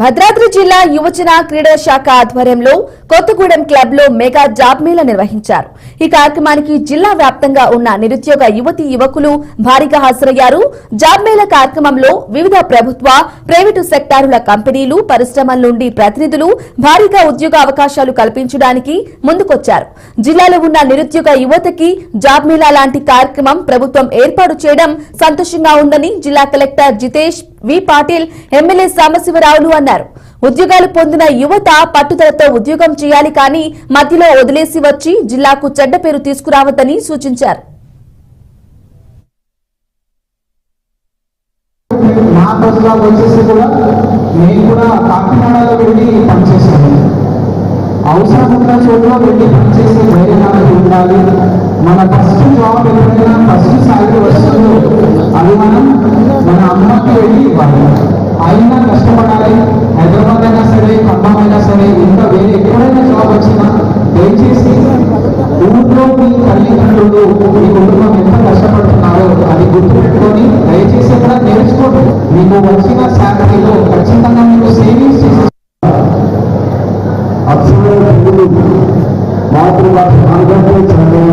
భద్రాద్రి జిల్లా యువజన క్రీడా శాఖ ఆధ్వర్యంలో కొత్తగూడెం క్లబ్లో మెగా జాబ్ మేళా నిర్వహించారు. ఈ కార్యక్రమానికి జిల్లా వ్యాప్తంగా ఉన్న నిరుద్యోగ యువతి యువకులు భారీగా హాజరయ్యారు. జాబ్ మేళా కార్యక్రమంలో వివిధ ప్రభుత్వ ప్రైవేటు సెక్టారుల కంపెనీలు పరిశ్రమల నుండి ప్రతినిధులు భారీగా ఉద్యోగ అవకాశాలు కల్పించడానికి ముందుకొచ్చారు. జిల్లాలో ఉన్న నిరుద్యోగ యువతకి జాబ్ మేళా లాంటి కార్యక్రమం ప్రభుత్వం ఏర్పాటు చేయడం సంతోషంగా ఉందని జిల్లా collector Jitesh V Patil MLA సాంబశివరావులు అన్నారు. ఉద్యోగాలు పొందిన యువత పట్టుదలతో ఉద్యోగం చేయాలి కానీ మధ్యలో వదిలేసి వచ్చి జిల్లాకు చెడ్డ పేరు తీసుకురావద్దని సూచించారు. అవసరం ఉన్న చోట్ల వెళ్ళి పనిచేసే ధైర్యం ఉండాలి. మన ఫస్ట్ జాబ్ ఎప్పుడైనా ఇవ్వాలి అయినా కష్టపడాలి హైదరాబాద్ అయినా సరే ఖమ్మం అయినా సరే ఇంకా వేరే ఎక్కడైనా జాబ్ వచ్చినా దయచేసి ఊళ్ళో మీ తల్లిదండ్రులు మీ కుటుంబం ఎంత కష్టపడుతున్నారో అది గుర్తుపెట్టుకొని దయచేసి ఎక్కడ నేర్చుకోండి. మీకు వచ్చిన శాలరీలో ఖచ్చితంగా మీకు సేవింగ్స్ చేసి అక్షరాలు మాతృభాష అనుకుంటే చదువు